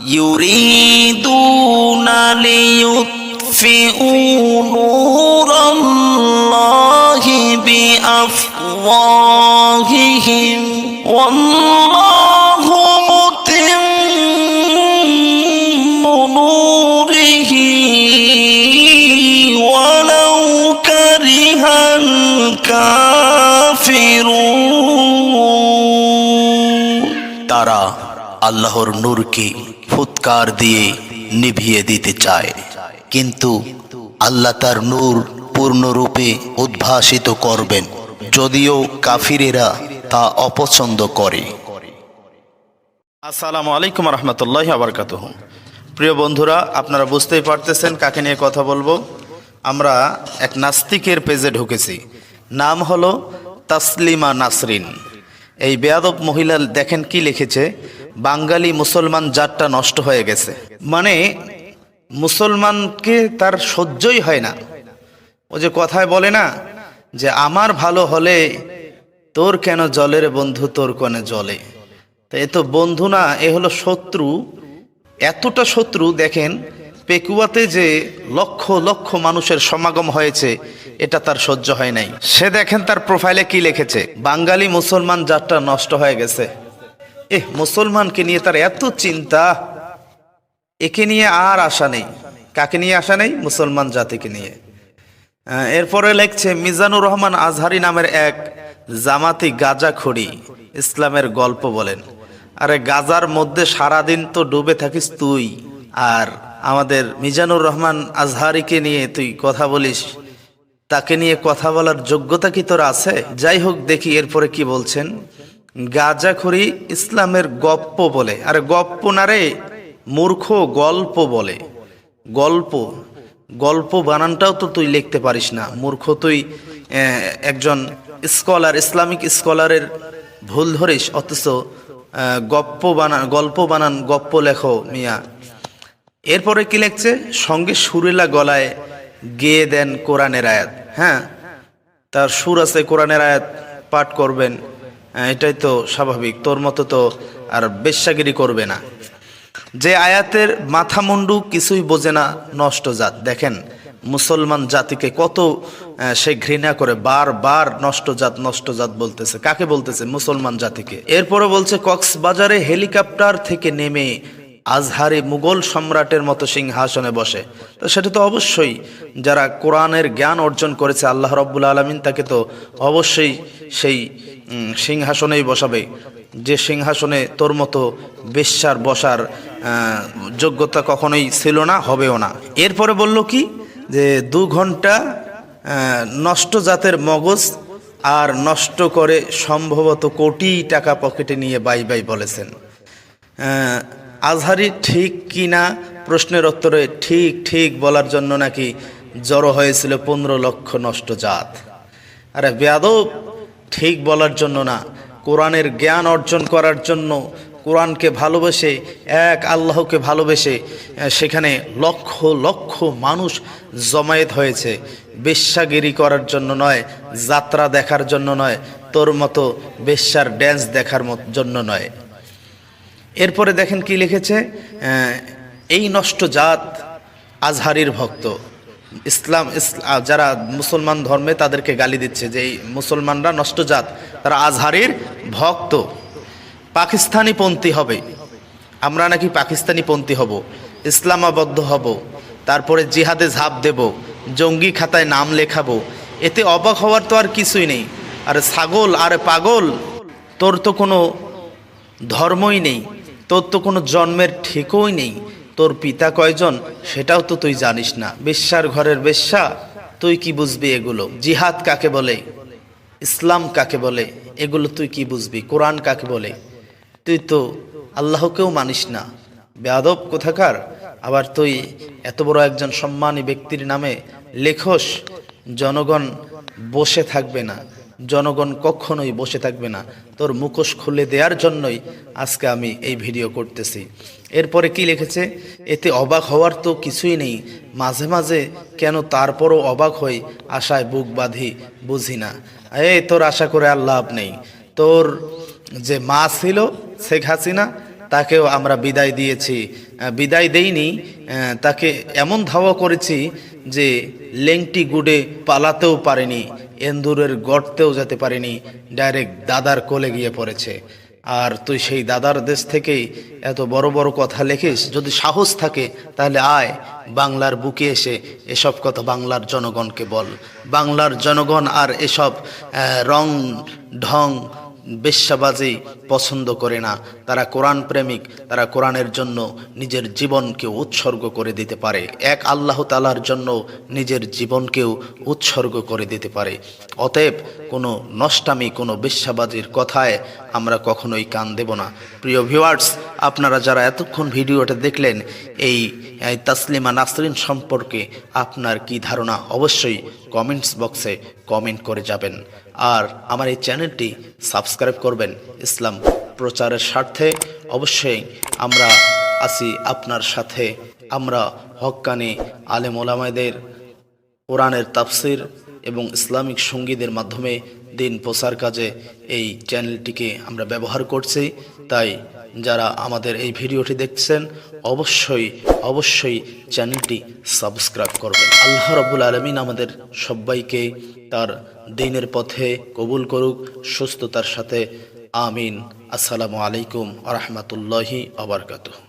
يريدون ليطفئوا نور الله بأفواههم والله متم نوره ولو كره الكافرون তারা আল্লাহর নূরকে ফুৎকার দিয়ে নিভিয়ে দিতে চায়। কিন্তু আল্লাহ তার নূর পূর্ণরূপে উদ্ভাসিত করবেন, যদিও কাফিরেরা তা অপছন্দ করে। আসসালামু আলাইকুম রহমতুল্লাহ আবরকাত প্রিয় বন্ধুরা, আপনারা বুঝতেই পারতেছেন কাকে নিয়ে কথা বলব। আমরা এক নাস্তিকের পেজে ঢুকেছি। নাম হলো তাসলিমা নাসরিন। এই বেয়াদব মহিলা দেখেন কি লিখেছে? বাঙালি মুসলমান জাতটা নষ্ট হয়ে গেছে। মানে মুসলমানকে তার সহ্যই হয় না। ও যে কথায় বলে না যে, আমার ভালো হলে তোর কেন জলের বন্ধু, তোর কনে জলে? তো এ তো বন্ধু না, এ হলো শত্রু। এতটা শত্রু, দেখেন, পেকুয়াতে যে লক্ষ লক্ষ মানুষের সমাগম হয়েছে, এটা তার সহ্য হয় নাই। সে দেখেন তার প্রোফাইলে কি লিখেছে, বাঙালি মুসলমান জাতটা নষ্ট হয়ে গেছে। এহ, মুসলমানকে নিয়ে তার এত চিন্তা। একে নিয়ে আর আশা নেই। কাকে নিয়ে আশা নেই? মুসলমান জাতিকে নিয়ে। এরপরে লেখছে, মিজানুর রহমান আজহারি নামের এক জামাতি গাজা খড়ি ইসলামের গল্প বলেন। আরে, গাজার মধ্যে সারাদিন তো ডুবে থাকিস তুই। আর আমাদের মিজানুর রহমান আজহারিকে নিয়ে তুই কথা বলিস, তাকে নিয়ে কথা বলার যোগ্যতা কি তোর আছে? যাই হোক, দেখি এরপরে কি বলছেন। গাজাখড়ি ইসলামের গপ্প বলে। আর গপ্প না রে, মূর্খ গল্প বলে। গল্প গল্প বানানটাও তো তুই লিখতে পারিস না। মূর্খ তুই একজন স্কলার, ইসলামিক স্কলারের ভুল ধরিস, অথচ গপ্প বানান গল্প বানান, গপ্প লেখো মিয়া। এরপরে কি লিখছে? সঙ্গে সুরেলা গলায় গেয়ে দেন কোরআনের আয়াত। হ্যাঁ তার সুর আছে কোরআনের আয়াত পাঠ করবেন। এটাই তো স্বাভাবিক। তোর মতো তো আর বেশ্যাগিরি করবে না। যে আয়াতের মাথা মুন্ডু কিছুই বোঝে না, নষ্ট জাত। দেখেন, মুসলমান জাতিকে কত সে ঘৃণা করে, বার নষ্ট জাত নষ্ট জাত বলতেছে। কাকে বলতেছে? মুসলমান জাতিকে। এরপরে বলছে, কক্সবাজারে হেলিকপ্টার থেকে নেমে আজহারি মুঘল সম্রাটের মতো সিংহাসনে বসে। তো সেটা তো অবশ্যই যারা কোরআনের জ্ঞান অর্জন করেছে, আল্লাহ রব্বুল আলমিন তাকে তো অবশ্যই সেই সিংহাসনেই বসাবে। যে সিংহাসনে তোর মতো বেশ্যার বসার যোগ্যতা কখনোই ছিল না, হবেও না। এরপরে বলল কি? যে দু ঘণ্টা নষ্ট জাতের মগজ আর নষ্ট করে সম্ভবত কোটি টাকা পকেটে নিয়ে বাই বাই বলেছেন। আজহারি ঠিক কি না প্রশ্নের উত্তরে ঠিক ঠিক বলার জন্য নাকি জড়ো হয়েছিল পনেরো লক্ষ নষ্ট জাত। আরে বেয়াদব, ঠিক বলার জন্য না। কোরআনের জ্ঞান অর্জন করার জন্য কোরআনকে ভালোবেসে, এক আল্লাহকে ভালোবেসে সেখানে লক্ষ লক্ষ মানুষ জমায়েত হয়েছে। বেশ্যাগিরি করার জন্য নয়, যাত্রা দেখার জন্য নয়, তোর মতো বেশ্যার ড্যান্স দেখার জন্য নয়। এরপরে দেখেন কি লিখেছে এই নষ্ট জাত আজহারির ভক্ত। ইসলাম যারা মুসলমান ধর্মে তাদেরকে গালি দিচ্ছে যে এই মুসলমানরা নষ্ট জাত, তারা আজহারির ভক্ত। পাকিস্তানি পন্থী হবে। আমরা নাকি পাকিস্তানি পন্থী হব, ইসলামাবদ্ধ হব, তারপরে জিহাদে ঝাঁপ দেব, জঙ্গি খাতায় নাম লেখাবো। এতে অবাক হওয়ার তো আর কিছুই নেই। আর ছাগল আর পাগল, তোর তো কোনো ধর্মই নেই। তোর তো কোনো জন্মের ঠিকই নেই। তোর পিতা কয়জন সেটাও তো তুই জানিস না। বেশ্যার ঘরের বেশ্যা, তুই কি বুঝবি এগুলো? জিহাদ কাকে বলে? ইসলাম কাকে বলে? এগুলো তুই কি বুঝবি? কোরআন কাকে বলে? তুই তো আল্লাহকেও মানিস না। বেয়াদব কোথাকার? আবার তুই এত বড় একজন সম্মানী ব্যক্তির নামে লেখস জনগণ বসে থাকবে না। জনগণ কখনোই বসে থাকবে না। তোর মুখোশ খুলে দেওয়ার জন্যই আজকে আমি এই ভিডিও করতেছি। এরপরে কি লিখেছে? এতে অবাক হওয়ার তো কিছুই নেই। মাঝে মাঝে কেন তারপরও অবাক হই? আশায় বুক বাঁধি, বুঝি না। এই তোর আশা করে আর লাভ নেই। তোর যে মা ছিল, শেখ হাসিনা, তাকেও আমরা বিদায় দিয়েছি। বিদায় দেইনি। তাকে এমন ধাওয়া করেছি যে লেংটি গুডে পালাতেও পারেনি। এন্দুরের গর্তেও যেতে পারেনি ডাইরেক্ট দাদার কোলে গিয়ে পড়েছে। আর তুই সেই দাদার দেশ থেকেই এত বড় বড় কথা লেখিস, যদি সাহস থাকে, তাহলে আয়, বাংলার বুকে এসে এসব কথা বাংলার জনগণকে বল। বাংলার জনগণ আর এসব রং, ঢং বেশ্যাবাজি পছন্দ করে না। তারা কোরআন প্রেমিক, তারা কোরআনের জন্য নিজের জীবনকে উৎসর্গ করে দিতে পারে। এক আল্লাহ তালার জন্য নিজের জীবনকেও উৎসর্গ করে দিতে পারে। অতএব কোনো নষ্টামি, কোনো বেশ্যাবাজির কথায় আমরা কখনোই কান দেব না। প্রিয় ভিউয়ার্স, আপনারা যারা এতক্ষণ ভিডিওটা দেখলেন, এই এই তাসলিমা নাসরিন সম্পর্কে আপনার কি ধারণা? অবশ্যই কমেন্টস বক্সে কমেন্ট করে যাবেন। আর আমার এই চ্যানেলটি সাবস্ক্রাইব করবেন ইসলাম প্রচারের স্বার্থে। অবশ্যই আমরা আছি আপনার সাথে। আমরা হক্কানি আলেম ওলামাদের কোরআনের তাফসির এবং ইসলামিক সঙ্গীদের মাধ্যমে দিন প্রচার কাজে এই চ্যানেলটিকে আমরা ব্যবহার করছি। তাই যারা আমাদের এই ভিডিওটি দেখছেন, অবশ্যই অবশ্যই চ্যানেলটি সাবস্ক্রাইব করবেন। আল্লাহ রবুল আলমিন আমাদের সবাইকে তার দিনের পথে কবুল করুক, সুস্থতার সাথে, আমিন। আসসালামু আলাইকুম আ রহমতুল্লাহি আবরকাতুহ